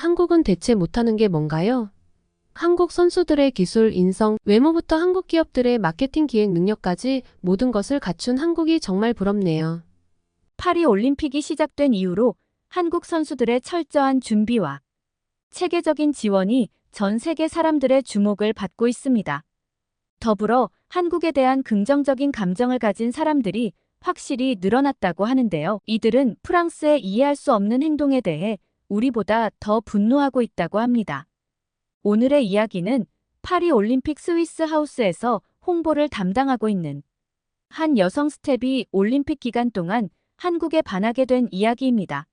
한국은 대체 못하는 게 뭔가요? 한국 선수들의 기술, 인성, 외모부터 한국 기업들의 마케팅 기획 능력까지 모든 것을 갖춘 한국이 정말 부럽네요. 파리 올림픽이 시작된 이후로 한국 선수들의 철저한 준비와 체계적인 지원이 전 세계 사람들의 주목을 받고 있습니다. 더불어 한국에 대한 긍정적인 감정을 가진 사람들이 확실히 늘어났다고 하는데요. 이들은 프랑스의 이해할 수 없는 행동에 대해 우리보다 더 분노하고 있다고 합니다. 오늘의 이야기는 파리 올림픽 스위스 하우스에서 홍보를 담당하고 있는 한 여성 스텝이 올림픽 기간 동안 한국에 반하게 된 이야기입니다.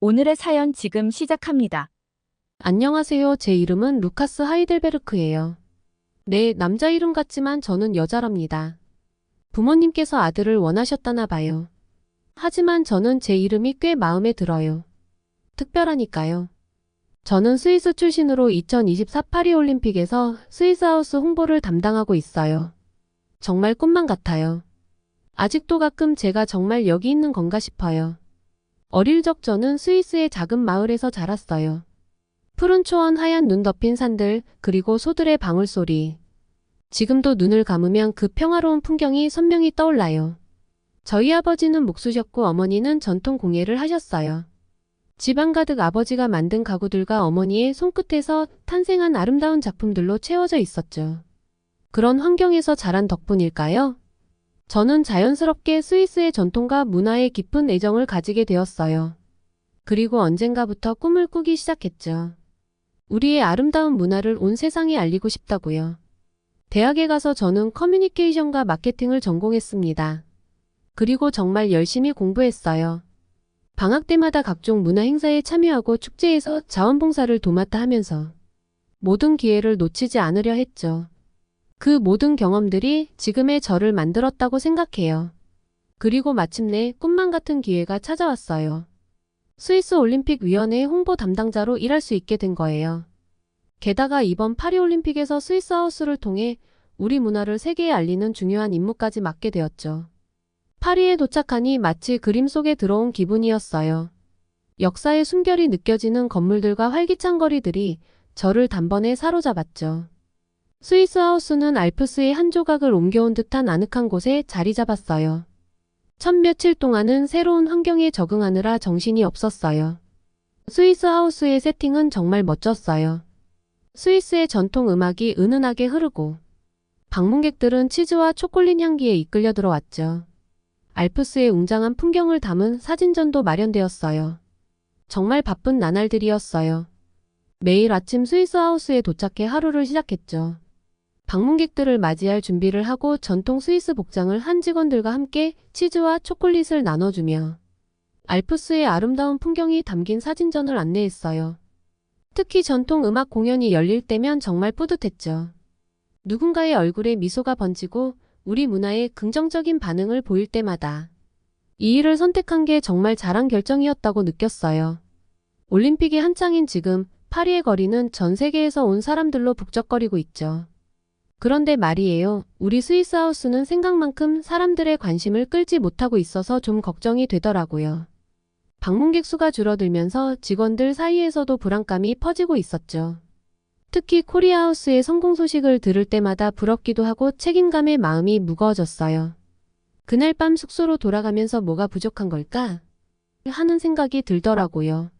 오늘의 사연 지금 시작합니다. 안녕하세요. 제 이름은 루카스 하이델베르크예요. 네, 남자 이름 같지만 저는 여자랍니다. 부모님께서 아들을 원하셨다나 봐요. 하지만 저는 제 이름이 꽤 마음에 들어요. 특별하니까요. 저는 스위스 출신으로 2024 파리 올림픽에서 스위스 하우스 홍보를 담당하고 있어요. 정말 꿈만 같아요. 아직도 가끔 제가 정말 여기 있는 건가 싶어요. 어릴 적 저는 스위스의 작은 마을에서 자랐어요. 푸른 초원 하얀 눈 덮인 산들, 그리고 소들의 방울소리. 지금도 눈을 감으면 그 평화로운 풍경이 선명히 떠올라요. 저희 아버지는 목수셨고 어머니는 전통 공예를 하셨어요. 집안 가득 아버지가 만든 가구들과 어머니의 손끝에서 탄생한 아름다운 작품들로 채워져 있었죠. 그런 환경에서 자란 덕분일까요? 저는 자연스럽게 스위스의 전통과 문화에 깊은 애정을 가지게 되었어요. 그리고 언젠가부터 꿈을 꾸기 시작했죠. 우리의 아름다운 문화를 온 세상에 알리고 싶다고요. 대학에 가서 저는 커뮤니케이션과 마케팅을 전공했습니다. 그리고 정말 열심히 공부했어요. 방학 때마다 각종 문화 행사에 참여하고 축제에서 자원봉사를 도맡아 하면서 모든 기회를 놓치지 않으려 했죠. 그 모든 경험들이 지금의 저를 만들었다고 생각해요. 그리고 마침내 꿈만 같은 기회가 찾아왔어요. 스위스 올림픽 위원회 홍보 담당자로 일할 수 있게 된 거예요. 게다가 이번 파리 올림픽에서 스위스 하우스를 통해 우리 문화를 세계에 알리는 중요한 임무까지 맡게 되었죠. 파리에 도착하니 마치 그림 속에 들어온 기분이었어요. 역사의 숨결이 느껴지는 건물들과 활기찬 거리들이 저를 단번에 사로잡았죠. 스위스 하우스는 알프스의 한 조각을 옮겨온 듯한 아늑한 곳에 자리 잡았어요. 첫 며칠 동안은 새로운 환경에 적응하느라 정신이 없었어요. 스위스 하우스의 세팅은 정말 멋졌어요. 스위스의 전통 음악이 은은하게 흐르고 방문객들은 치즈와 초콜릿 향기에 이끌려 들어왔죠. 알프스의 웅장한 풍경을 담은 사진전도 마련되었어요. 정말 바쁜 나날들이었어요. 매일 아침 스위스 하우스에 도착해 하루를 시작했죠. 방문객들을 맞이할 준비를 하고 전통 스위스 복장을 한 직원들과 함께 치즈와 초콜릿을 나눠주며 알프스의 아름다운 풍경이 담긴 사진전을 안내했어요. 특히 전통 음악 공연이 열릴 때면 정말 뿌듯했죠. 누군가의 얼굴에 미소가 번지고 우리 문화에 긍정적인 반응을 보일 때마다 이 일을 선택한 게 정말 잘한 결정이었다고 느꼈어요. 올림픽이 한창인 지금 파리의 거리는 전 세계에서 온 사람들로 북적거리고 있죠. 그런데 말이에요. 우리 스위스 하우스는 생각만큼 사람들의 관심을 끌지 못하고 있어서 좀 걱정이 되더라고요. 방문객 수가 줄어들면서 직원들 사이에서도 불안감이 퍼지고 있었죠. 특히 코리아하우스의 성공 소식을 들을 때마다 부럽기도 하고 책임감의 마음이 무거워졌어요. 그날 밤 숙소로 돌아가면서 뭐가 부족한 걸까? 하는 생각이 들더라고요.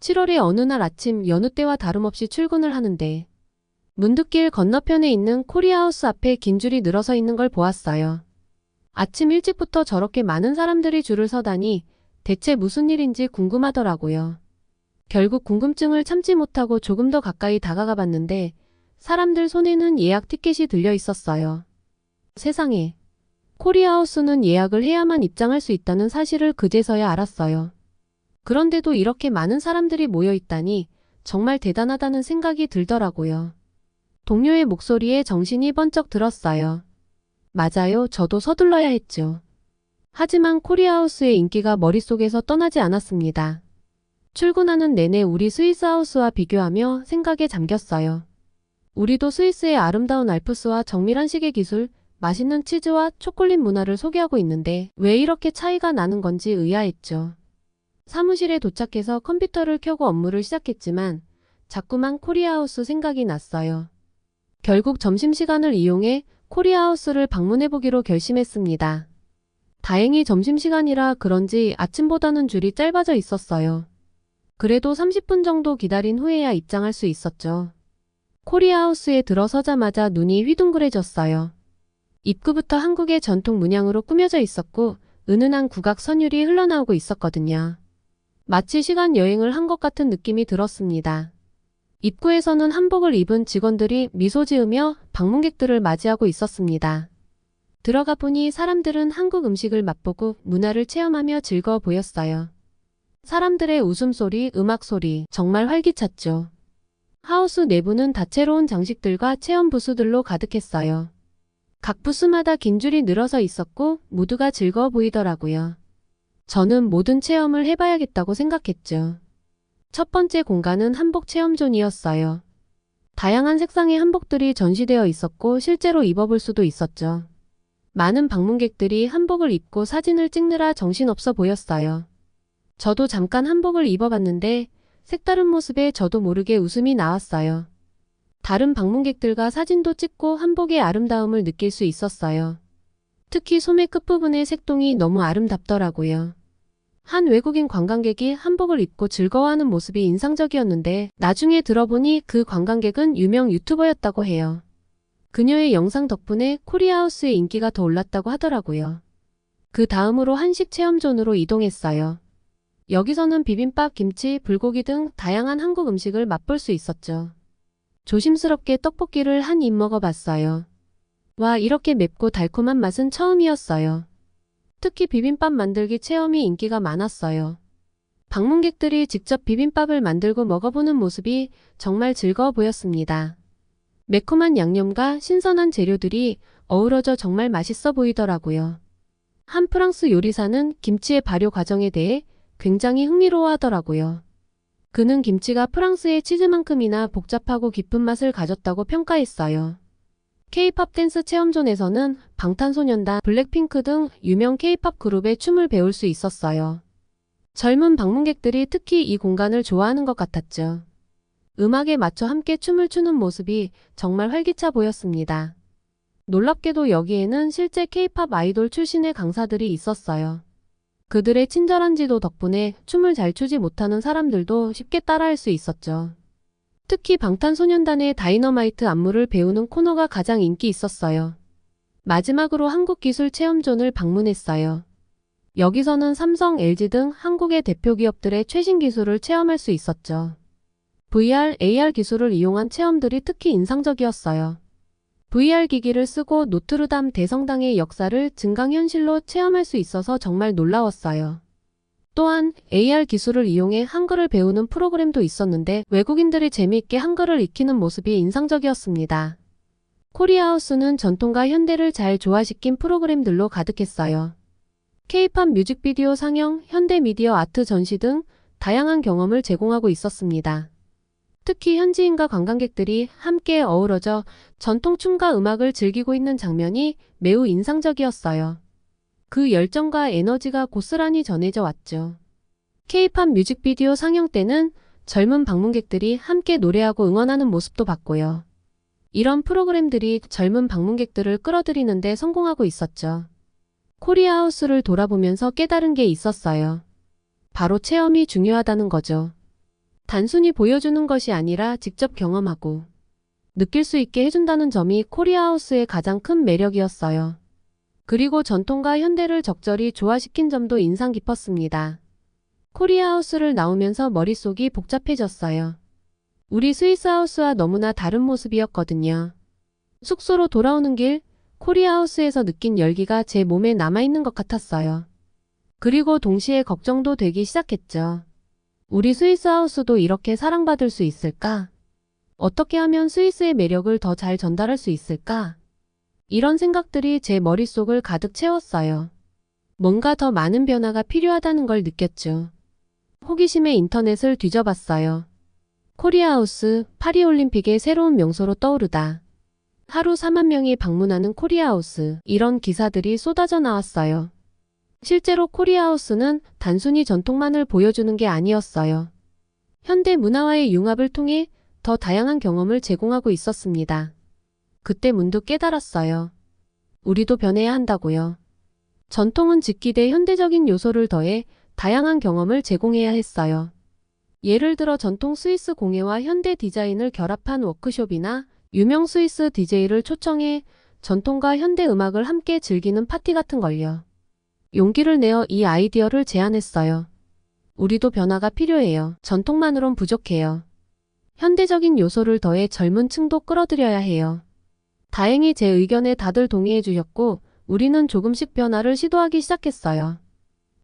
7월의 어느 날 아침 여느 때와 다름없이 출근을 하는데 문득 길 건너편에 있는 코리아하우스 앞에 긴 줄이 늘어서 있는 걸 보았어요. 아침 일찍부터 저렇게 많은 사람들이 줄을 서다니 대체 무슨 일인지 궁금하더라고요. 결국 궁금증을 참지 못하고 조금 더 가까이 다가가 봤는데 사람들 손에는 예약 티켓이 들려 있었어요. 세상에. 코리아하우스는 예약을 해야만 입장할 수 있다는 사실을 그제서야 알았어요. 그런데도 이렇게 많은 사람들이 모여 있다니 정말 대단하다는 생각이 들더라고요. 동료의 목소리에 정신이 번쩍 들었어요. 맞아요. 저도 서둘러야 했죠. 하지만 코리아하우스의 인기가 머릿속에서 떠나지 않았습니다. 출근하는 내내 우리 스위스 하우스와 비교하며 생각에 잠겼어요. 우리도 스위스의 아름다운 알프스와 정밀한 시계 기술, 맛있는 치즈와 초콜릿 문화를 소개하고 있는데 왜 이렇게 차이가 나는 건지 의아했죠. 사무실에 도착해서 컴퓨터를 켜고 업무를 시작했지만 자꾸만 코리아하우스 생각이 났어요. 결국 점심시간을 이용해 코리아하우스를 방문해보기로 결심했습니다. 다행히 점심시간이라 그런지 아침보다는 줄이 짧아져 있었어요. 그래도 30분 정도 기다린 후에야 입장할 수 있었죠. 코리아하우스에 들어서자마자 눈이 휘둥그레졌어요. 입구부터 한국의 전통 문양으로 꾸며져 있었고 은은한 국악 선율이 흘러나오고 있었거든요. 마치 시간 여행을 한 것 같은 느낌이 들었습니다. 입구에서는 한복을 입은 직원들이 미소 지으며 방문객들을 맞이하고 있었습니다. 들어가 보니 사람들은 한국 음식을 맛보고 문화를 체험하며 즐거워 보였어요. 사람들의 웃음소리, 음악소리, 정말 활기찼죠. 하우스 내부는 다채로운 장식들과 체험 부스들로 가득했어요. 각 부스마다 긴 줄이 늘어서 있었고 모두가 즐거워 보이더라고요. 저는 모든 체험을 해봐야겠다고 생각했죠. 첫 번째 공간은 한복 체험존이었어요. 다양한 색상의 한복들이 전시되어 있었고 실제로 입어볼 수도 있었죠. 많은 방문객들이 한복을 입고 사진을 찍느라 정신없어 보였어요. 저도 잠깐 한복을 입어봤는데 색다른 모습에 저도 모르게 웃음이 나왔어요. 다른 방문객들과 사진도 찍고 한복의 아름다움을 느낄 수 있었어요. 특히 소매 끝부분의 색동이 너무 아름답더라고요. 한 외국인 관광객이 한복을 입고 즐거워하는 모습이 인상적이었는데 나중에 들어보니 그 관광객은 유명 유튜버였다고 해요. 그녀의 영상 덕분에 코리아하우스의 인기가 더 올랐다고 하더라고요. 그 다음으로 한식 체험존으로 이동했어요. 여기서는 비빔밥, 김치, 불고기 등 다양한 한국 음식을 맛볼 수 있었죠. 조심스럽게 떡볶이를 한 입 먹어봤어요. 와, 이렇게 맵고 달콤한 맛은 처음이었어요. 특히 비빔밥 만들기 체험이 인기가 많았어요. 방문객들이 직접 비빔밥을 만들고 먹어보는 모습이 정말 즐거워 보였습니다. 매콤한 양념과 신선한 재료들이 어우러져 정말 맛있어 보이더라고요. 한 프랑스 요리사는 김치의 발효 과정에 대해 굉장히 흥미로워 하더라고요. 그는 김치가 프랑스의 치즈만큼이나 복잡하고 깊은 맛을 가졌다고 평가했어요. K-팝 댄스 체험존에서는 방탄소년단, 블랙핑크 등 유명 K-팝 그룹의 춤을 배울 수 있었어요. 젊은 방문객들이 특히 이 공간을 좋아하는 것 같았죠. 음악에 맞춰 함께 춤을 추는 모습이 정말 활기차 보였습니다. 놀랍게도 여기에는 실제 K-팝 아이돌 출신의 강사들이 있었어요. 그들의 친절한 지도 덕분에 춤을 잘 추지 못하는 사람들도 쉽게 따라할 수 있었죠. 특히 방탄소년단의 다이너마이트 안무를 배우는 코너가 가장 인기 있었어요. 마지막으로 한국기술체험존을 방문했어요. 여기서는 삼성, LG 등 한국의 대표 기업들의 최신 기술을 체험할 수 있었죠. VR, AR 기술을 이용한 체험들이 특히 인상적이었어요. VR 기기를 쓰고 노트르담 대성당의 역사를 증강현실로 체험할 수 있어서 정말 놀라웠어요. 또한 AR 기술을 이용해 한글을 배우는 프로그램도 있었는데 외국인들이 재미있게 한글을 익히는 모습이 인상적이었습니다. 코리아하우스는 전통과 현대를 잘 조화시킨 프로그램들로 가득했어요. K-팝 뮤직비디오 상영, 현대 미디어 아트 전시 등 다양한 경험을 제공하고 있었습니다. 특히 현지인과 관광객들이 함께 어우러져 전통 춤과 음악을 즐기고 있는 장면이 매우 인상적이었어요. 그 열정과 에너지가 고스란히 전해져 왔죠. K-팝 뮤직비디오 상영 때는 젊은 방문객들이 함께 노래하고 응원하는 모습도 봤고요. 이런 프로그램들이 젊은 방문객들을 끌어들이는데 성공하고 있었죠. 코리아하우스를 돌아보면서 깨달은 게 있었어요. 바로 체험이 중요하다는 거죠. 단순히 보여주는 것이 아니라 직접 경험하고 느낄 수 있게 해준다는 점이 코리아하우스의 가장 큰 매력이었어요. 그리고 전통과 현대를 적절히 조화시킨 점도 인상 깊었습니다. 코리아하우스를 나오면서 머릿속이 복잡해졌어요. 우리 스위스하우스와 너무나 다른 모습이었거든요. 숙소로 돌아오는 길 코리아하우스에서 느낀 열기가 제 몸에 남아있는 것 같았어요. 그리고 동시에 걱정도 되기 시작했죠. 우리 스위스 하우스도 이렇게 사랑받을 수 있을까? 어떻게 하면 스위스의 매력을 더 잘 전달할 수 있을까? 이런 생각들이 제 머릿속을 가득 채웠어요. 뭔가 더 많은 변화가 필요하다는 걸 느꼈죠. 호기심에 인터넷을 뒤져봤어요. 코리아하우스 파리올림픽의 새로운 명소로 떠오르다. 하루 4만 명이 방문하는 코리아하우스 이런 기사들이 쏟아져 나왔어요. 실제로 코리아하우스는 단순히 전통만을 보여주는 게 아니었어요. 현대 문화와의 융합을 통해 더 다양한 경험을 제공하고 있었습니다. 그때 문득 깨달았어요. 우리도 변해야 한다고요. 전통은 직기대 현대적인 요소를 더해 다양한 경험을 제공해야 했어요. 예를 들어 전통 스위스 공예와 현대 디자인을 결합한 워크숍이나 유명 스위스 DJ를 초청해 전통과 현대 음악을 함께 즐기는 파티 같은 걸요. 용기를 내어 이 아이디어를 제안했어요. 우리도 변화가 필요해요. 전통만으론 부족해요. 현대적인 요소를 더해 젊은 층도 끌어들여야 해요. 다행히 제 의견에 다들 동의해 주셨고, 우리는 조금씩 변화를 시도하기 시작했어요.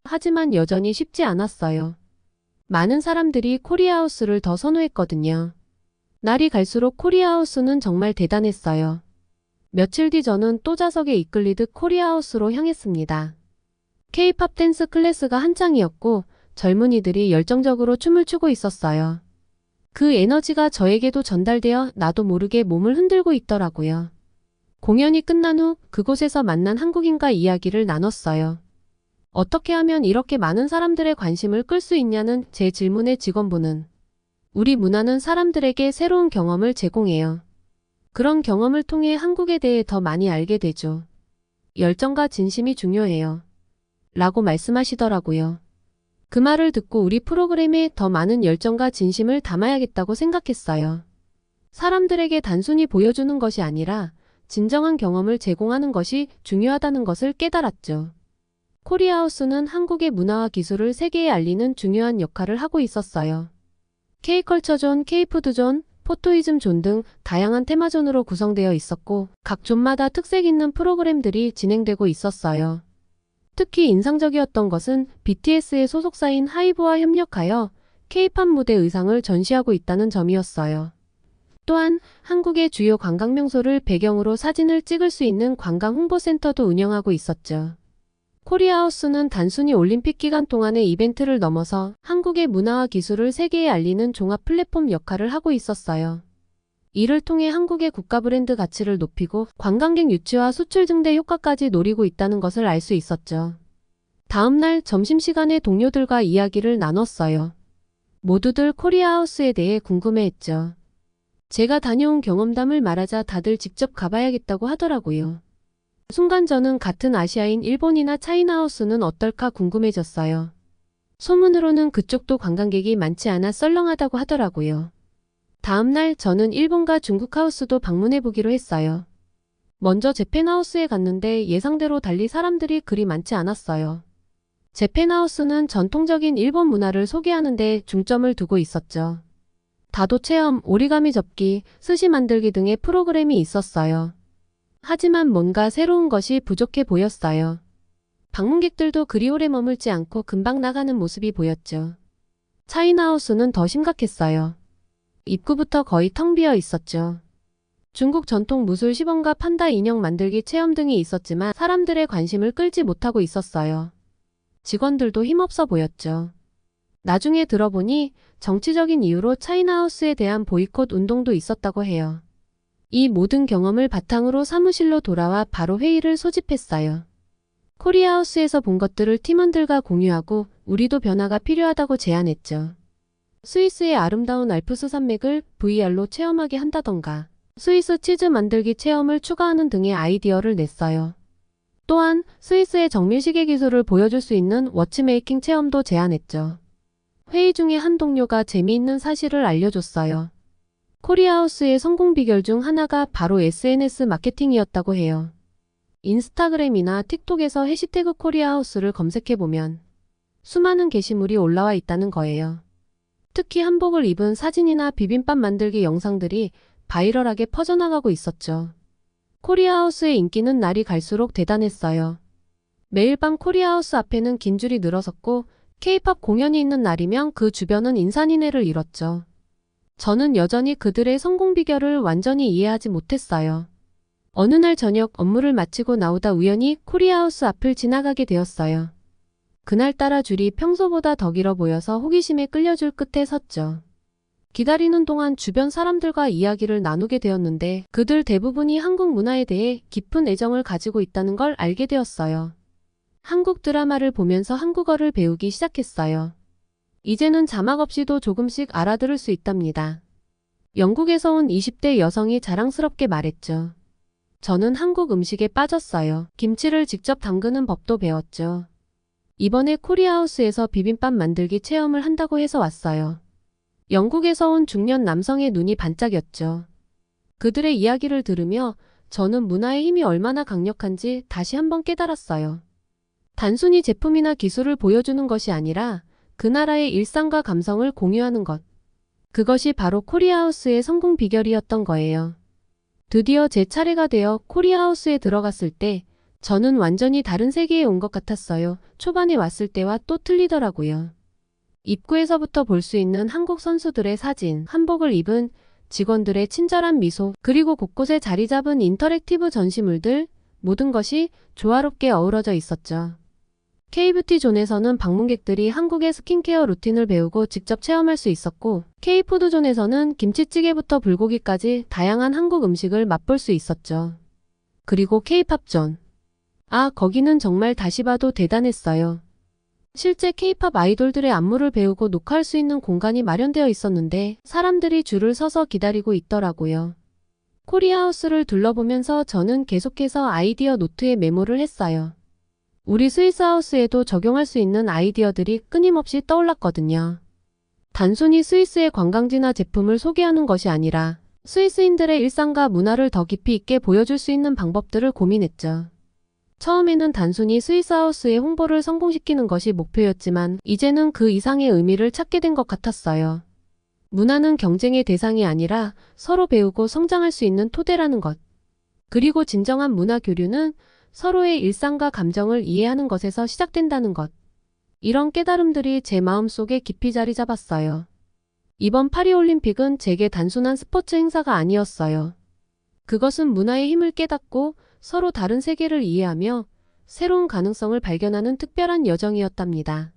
하지만 여전히 쉽지 않았어요. 많은 사람들이 코리아하우스를 더 선호했거든요. 날이 갈수록 코리아하우스는 정말 대단했어요. 며칠 뒤 저는 또 자석에 이끌리듯 코리아하우스로 향했습니다. K-팝 댄스 클래스가 한창이었고 젊은이들이 열정적으로 춤을 추고 있었어요. 그 에너지가 저에게도 전달되어 나도 모르게 몸을 흔들고 있더라고요. 공연이 끝난 후 그곳에서 만난 한국인과 이야기를 나눴어요. 어떻게 하면 이렇게 많은 사람들의 관심을 끌 수 있냐는 제 질문에 직원분은 우리 문화는 사람들에게 새로운 경험을 제공해요. 그런 경험을 통해 한국에 대해 더 많이 알게 되죠. 열정과 진심이 중요해요. 라고 말씀하시더라고요. 그 말을 듣고 우리 프로그램에 더 많은 열정과 진심을 담아야겠다고 생각했어요. 사람들에게 단순히 보여주는 것이 아니라 진정한 경험을 제공하는 것이 중요하다는 것을 깨달았죠. 코리아하우스는 한국의 문화와 기술을 세계에 알리는 중요한 역할을 하고 있었어요. K컬처존, K푸드존, 포토이즘 존 등 다양한 테마존으로 구성되어 있었고 각 존마다 특색 있는 프로그램들이 진행되고 있었어요. 특히 인상적이었던 것은 BTS의 소속사인 하이브와 협력하여 K-팝 무대 의상을 전시하고 있다는 점이었어요. 또한 한국의 주요 관광 명소를 배경으로 사진을 찍을 수 있는 관광 홍보센터도 운영하고 있었죠. 코리아하우스는 단순히 올림픽 기간 동안의 이벤트를 넘어서 한국의 문화와 기술을 세계에 알리는 종합 플랫폼 역할을 하고 있었어요. 이를 통해 한국의 국가 브랜드 가치를 높이고 관광객 유치와 수출 증대 효과까지 노리고 있다는 것을 알 수 있었죠. 다음날 점심시간에 동료들과 이야기를 나눴어요. 모두들 코리아하우스에 대해 궁금해했죠. 제가 다녀온 경험담을 말하자 다들 직접 가봐야겠다고 하더라고요. 순간 저는 같은 아시아인 일본이나 차이나하우스는 어떨까 궁금해졌어요. 소문으로는 그쪽도 관광객이 많지 않아 썰렁하다고 하더라고요. 다음날 저는 일본과 중국 하우스도 방문해 보기로 했어요. 먼저 재팬하우스에 갔는데 예상대로 달리 사람들이 그리 많지 않았어요. 재팬하우스는 전통적인 일본 문화를 소개하는데 중점을 두고 있었죠. 다도 체험, 오리가미 접기, 스시 만들기 등의 프로그램이 있었어요. 하지만 뭔가 새로운 것이 부족해 보였어요. 방문객들도 그리 오래 머물지 않고 금방 나가는 모습이 보였죠. 차이나하우스는 더 심각했어요. 입구부터 거의 텅 비어 있었죠. 중국 전통 무술 시범과 판다 인형 만들기 체험 등이 있었지만 사람들의 관심을 끌지 못하고 있었어요. 직원들도 힘없어 보였죠. 나중에 들어보니 정치적인 이유로 차이나하우스에 대한 보이콧 운동도 있었다고 해요. 이 모든 경험을 바탕으로 사무실로 돌아와 바로 회의를 소집했어요. 코리아하우스에서 본 것들을 팀원들과 공유하고 우리도 변화가 필요하다고 제안했죠. 스위스의 아름다운 알프스 산맥을 VR로 체험하게 한다던가 스위스 치즈 만들기 체험을 추가하는 등의 아이디어를 냈어요. 또한 스위스의 정밀시계 기술을 보여줄 수 있는 워치메이킹 체험도 제안했죠. 회의 중에 한 동료가 재미있는 사실을 알려줬어요. 코리아하우스의 성공 비결 중 하나가 바로 SNS 마케팅이었다고 해요. 인스타그램이나 틱톡에서 해시태그 코리아하우스를 검색해보면 수많은 게시물이 올라와 있다는 거예요. 특히 한복을 입은 사진이나 비빔밥 만들기 영상들이 바이럴하게 퍼져나가고 있었죠. 코리아하우스의 인기는 날이 갈수록 대단했어요. 매일 밤 코리아하우스 앞에는 긴 줄이 늘어섰고 케이팝 공연이 있는 날이면 그 주변은 인산인해를 이뤘죠. 저는 여전히 그들의 성공 비결을 완전히 이해하지 못했어요. 어느 날 저녁 업무를 마치고 나오다 우연히 코리아하우스 앞을 지나가게 되었어요. 그날따라 줄이 평소보다 더 길어 보여서 호기심에 끌려 줄 끝에 섰죠. 기다리는 동안 주변 사람들과 이야기를 나누게 되었는데 그들 대부분이 한국 문화에 대해 깊은 애정을 가지고 있다는 걸 알게 되었어요. 한국 드라마를 보면서 한국어를 배우기 시작했어요. 이제는 자막 없이도 조금씩 알아들을 수 있답니다. 영국에서 온 20대 여성이 자랑스럽게 말했죠. 저는 한국 음식에 빠졌어요. 김치를 직접 담그는 법도 배웠죠. 이번에 코리아하우스에서 비빔밥 만들기 체험을 한다고 해서 왔어요. 영국에서 온 중년 남성의 눈이 반짝였죠. 그들의 이야기를 들으며 저는 문화의 힘이 얼마나 강력한지 다시 한번 깨달았어요. 단순히 제품이나 기술을 보여주는 것이 아니라 그 나라의 일상과 감성을 공유하는 것. 그것이 바로 코리아하우스의 성공 비결이었던 거예요. 드디어 제 차례가 되어 코리아하우스에 들어갔을 때 저는 완전히 다른 세계에 온 것 같았어요. 초반에 왔을 때와 또 틀리더라고요. 입구에서부터 볼 수 있는 한국 선수들의 사진, 한복을 입은 직원들의 친절한 미소, 그리고 곳곳에 자리 잡은 인터랙티브 전시물들, 모든 것이 조화롭게 어우러져 있었죠. K뷰티 존에서는 방문객들이 한국의 스킨케어 루틴을 배우고 직접 체험할 수 있었고, K푸드 존에서는 김치찌개부터 불고기까지 다양한 한국 음식을 맛볼 수 있었죠. 그리고 K팝 존. 아, 거기는 정말 다시 봐도 대단했어요. 실제 K-팝 아이돌들의 안무를 배우고 녹화할 수 있는 공간이 마련되어 있었는데 사람들이 줄을 서서 기다리고 있더라고요. 코리아하우스를 둘러보면서 저는 계속해서 아이디어 노트에 메모를 했어요. 우리 스위스하우스에도 적용할 수 있는 아이디어들이 끊임없이 떠올랐거든요. 단순히 스위스의 관광지나 제품을 소개하는 것이 아니라 스위스인들의 일상과 문화를 더 깊이 있게 보여줄 수 있는 방법들을 고민했죠. 처음에는 단순히 스위스하우스의 홍보를 성공시키는 것이 목표였지만 이제는 그 이상의 의미를 찾게 된 것 같았어요. 문화는 경쟁의 대상이 아니라 서로 배우고 성장할 수 있는 토대라는 것. 그리고 진정한 문화 교류는 서로의 일상과 감정을 이해하는 것에서 시작된다는 것. 이런 깨달음들이 제 마음속에 깊이 자리 잡았어요. 이번 파리올림픽은 제게 단순한 스포츠 행사가 아니었어요. 그것은 문화의 힘을 깨닫고 서로 다른 세계를 이해하며 새로운 가능성을 발견하는 특별한 여정이었답니다.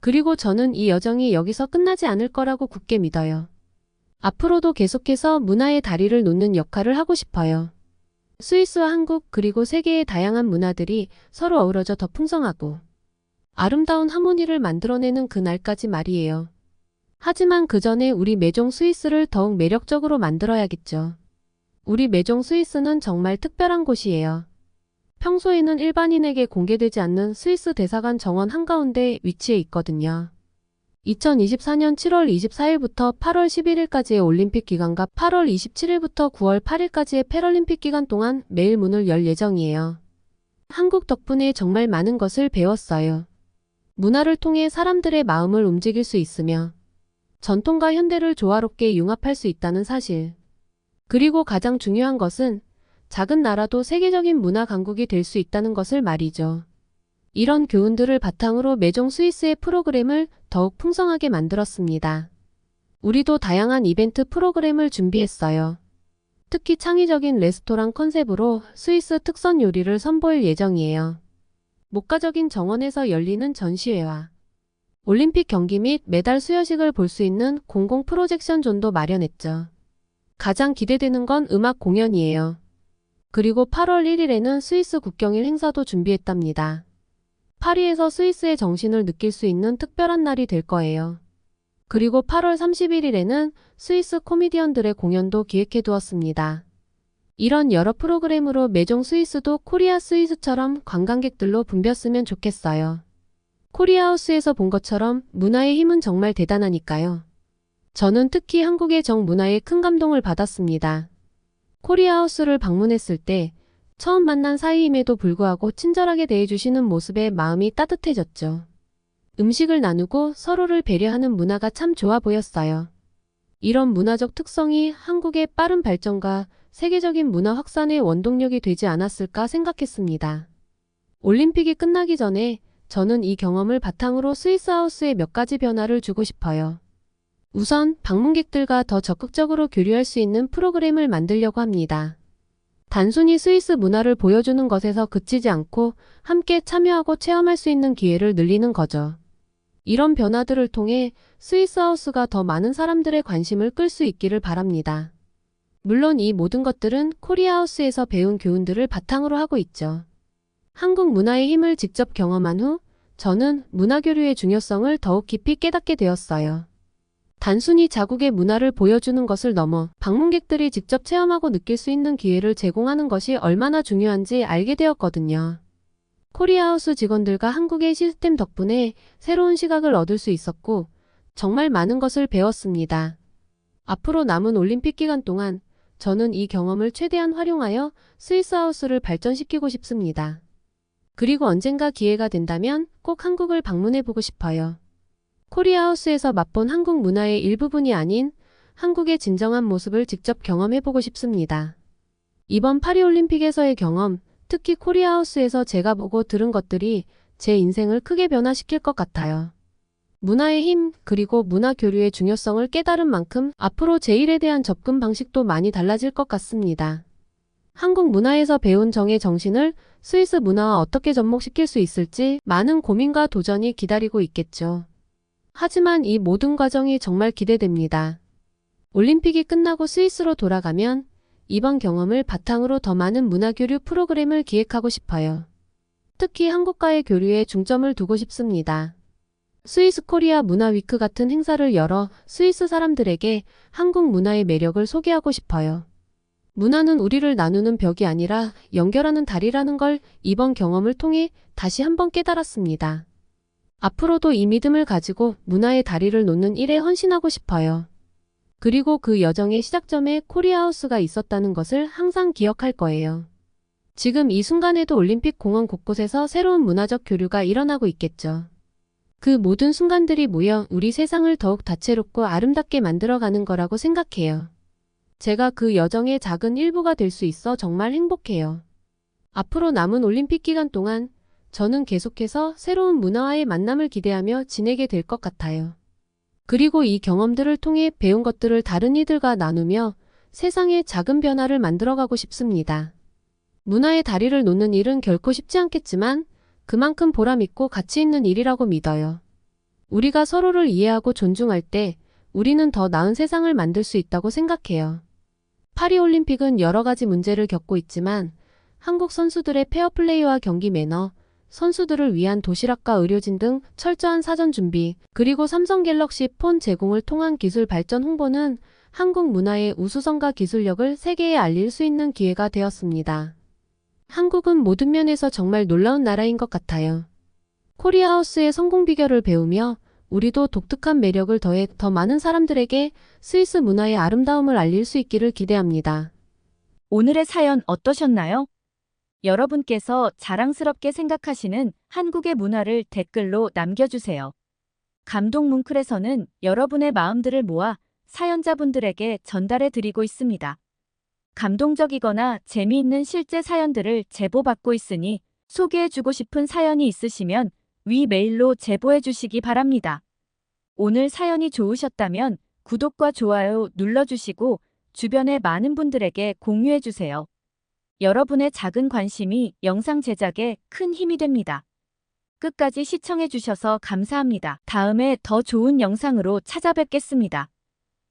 그리고 저는 이 여정이 여기서 끝나지 않을 거라고 굳게 믿어요. 앞으로도 계속해서 문화의 다리를 놓는 역할을 하고 싶어요. 스위스와 한국 그리고 세계의 다양한 문화들이 서로 어우러져 더 풍성하고 아름다운 하모니를 만들어내는 그날까지 말이에요. 하지만 그 전에 우리 매종 스위스를 더욱 매력적으로 만들어야겠죠. 우리 매종 스위스는 정말 특별한 곳이에요. 평소에는 일반인에게 공개되지 않는 스위스 대사관 정원 한가운데 위치해 있거든요. 2024년 7월 24일부터 8월 11일까지의 올림픽 기간과 8월 27일부터 9월 8일까지의 패럴림픽 기간 동안 매일 문을 열 예정이에요. 한국 덕분에 정말 많은 것을 배웠어요. 문화를 통해 사람들의 마음을 움직일 수 있으며 전통과 현대를 조화롭게 융합할 수 있다는 사실. 그리고 가장 중요한 것은 작은 나라도 세계적인 문화 강국이 될 수 있다는 것을 말이죠. 이런 교훈들을 바탕으로 매종 스위스의 프로그램을 더욱 풍성하게 만들었습니다. 우리도 다양한 이벤트 프로그램을 준비했어요. 특히 창의적인 레스토랑 컨셉으로 스위스 특선 요리를 선보일 예정이에요. 목가적인 정원에서 열리는 전시회와 올림픽 경기 및 메달 수여식을 볼 수 있는 공공 프로젝션 존도 마련했죠. 가장 기대되는 건 음악 공연이에요. 그리고 8월 1일에는 스위스 국경일 행사도 준비했답니다. 파리에서 스위스의 정신을 느낄 수 있는 특별한 날이 될 거예요. 그리고 8월 31일에는 스위스 코미디언들의 공연도 기획해 두었습니다. 이런 여러 프로그램으로 매종 스위스도 코리아 스위스처럼 관광객들로 붐볐으면 좋겠어요. 코리아하우스에서 본 것처럼 문화의 힘은 정말 대단하니까요. 저는 특히 한국의 정문화에 큰 감동을 받았습니다. 코리아하우스를 방문했을 때 처음 만난 사이임에도 불구하고 친절하게 대해주시는 모습에 마음이 따뜻해졌죠. 음식을 나누고 서로를 배려하는 문화가 참 좋아 보였어요. 이런 문화적 특성이 한국의 빠른 발전과 세계적인 문화 확산의 원동력이 되지 않았을까 생각했습니다. 올림픽이 끝나기 전에 저는 이 경험을 바탕으로 스위스하우스에 몇 가지 변화를 주고 싶어요. 우선 방문객들과 더 적극적으로 교류할 수 있는 프로그램을 만들려고 합니다. 단순히 스위스 문화를 보여주는 것에서 그치지 않고 함께 참여하고 체험할 수 있는 기회를 늘리는 거죠. 이런 변화들을 통해 스위스 하우스가 더 많은 사람들의 관심을 끌 수 있기를 바랍니다. 물론 이 모든 것들은 코리아 하우스에서 배운 교훈들을 바탕으로 하고 있죠. 한국 문화의 힘을 직접 경험한 후 저는 문화교류의 중요성을 더욱 깊이 깨닫게 되었어요. 단순히 자국의 문화를 보여주는 것을 넘어 방문객들이 직접 체험하고 느낄 수 있는 기회를 제공하는 것이 얼마나 중요한지 알게 되었거든요. 코리아하우스 직원들과 한국의 시스템 덕분에 새로운 시각을 얻을 수 있었고 정말 많은 것을 배웠습니다. 앞으로 남은 올림픽 기간 동안 저는 이 경험을 최대한 활용하여 스위스 하우스를 발전시키고 싶습니다. 그리고 언젠가 기회가 된다면 꼭 한국을 방문해 보고 싶어요. 코리아하우스에서 맛본 한국 문화의 일부분이 아닌 한국의 진정한 모습을 직접 경험해 보고 싶습니다. 이번 파리올림픽에서의 경험, 특히 코리아하우스에서 제가 보고 들은 것들이 제 인생을 크게 변화시킬 것 같아요. 문화의 힘, 그리고 문화 교류의 중요성을 깨달은 만큼 앞으로 제 일에 대한 접근 방식도 많이 달라질 것 같습니다. 한국 문화에서 배운 정의 정신을 스위스 문화와 어떻게 접목시킬 수 있을지 많은 고민과 도전이 기다리고 있겠죠. 하지만 이 모든 과정이 정말 기대됩니다. 올림픽이 끝나고 스위스로 돌아가면 이번 경험을 바탕으로 더 많은 문화교류 프로그램을 기획하고 싶어요. 특히 한국과의 교류에 중점을 두고 싶습니다. 스위스 코리아 문화 위크 같은 행사를 열어 스위스 사람들에게 한국 문화의 매력을 소개하고 싶어요. 문화는 우리를 나누는 벽이 아니라 연결하는 다리라는 걸 이번 경험을 통해 다시 한번 깨달았습니다. 앞으로도 이 믿음을 가지고 문화의 다리를 놓는 일에 헌신하고 싶어요. 그리고 그 여정의 시작점에 코리아하우스가 있었다는 것을 항상 기억할 거예요. 지금 이 순간에도 올림픽 공원 곳곳에서 새로운 문화적 교류가 일어나고 있겠죠. 그 모든 순간들이 모여 우리 세상을 더욱 다채롭고 아름답게 만들어가는 거라고 생각해요. 제가 그 여정의 작은 일부가 될 수 있어 정말 행복해요. 앞으로 남은 올림픽 기간 동안 저는 계속해서 새로운 문화와의 만남을 기대하며 지내게 될 것 같아요. 그리고 이 경험들을 통해 배운 것들을 다른 이들과 나누며 세상에 작은 변화를 만들어가고 싶습니다. 문화의 다리를 놓는 일은 결코 쉽지 않겠지만 그만큼 보람있고 가치 있는 일이라고 믿어요. 우리가 서로를 이해하고 존중할 때 우리는 더 나은 세상을 만들 수 있다고 생각해요. 파리올림픽은 여러 가지 문제를 겪고 있지만 한국 선수들의 페어플레이와 경기 매너, 선수들을 위한 도시락과 의료진 등 철저한 사전 준비, 그리고 삼성 갤럭시 폰 제공을 통한 기술 발전 홍보는 한국 문화의 우수성과 기술력을 세계에 알릴 수 있는 기회가 되었습니다. 한국은 모든 면에서 정말 놀라운 나라인 것 같아요. 코리아 하우스의 성공 비결을 배우며 우리도 독특한 매력을 더해 더 많은 사람들에게 스위스 문화의 아름다움을 알릴 수 있기를 기대합니다. 오늘의 사연 어떠셨나요? 여러분께서 자랑스럽게 생각하시는 한국의 문화를 댓글로 남겨주세요. 감동 뭉클에서는 여러분의 마음들을 모아 사연자분들에게 전달해 드리고 있습니다. 감동적이거나 재미있는 실제 사연들을 제보받고 있으니 소개해주고 싶은 사연이 있으시면 위 메일로 제보해 주시기 바랍니다. 오늘 사연이 좋으셨다면 구독과 좋아요 눌러주시고 주변의 많은 분들에게 공유해 주세요. 여러분의 작은 관심이 영상 제작에 큰 힘이 됩니다. 끝까지 시청해 주셔서 감사합니다. 다음에 더 좋은 영상으로 찾아뵙겠습니다.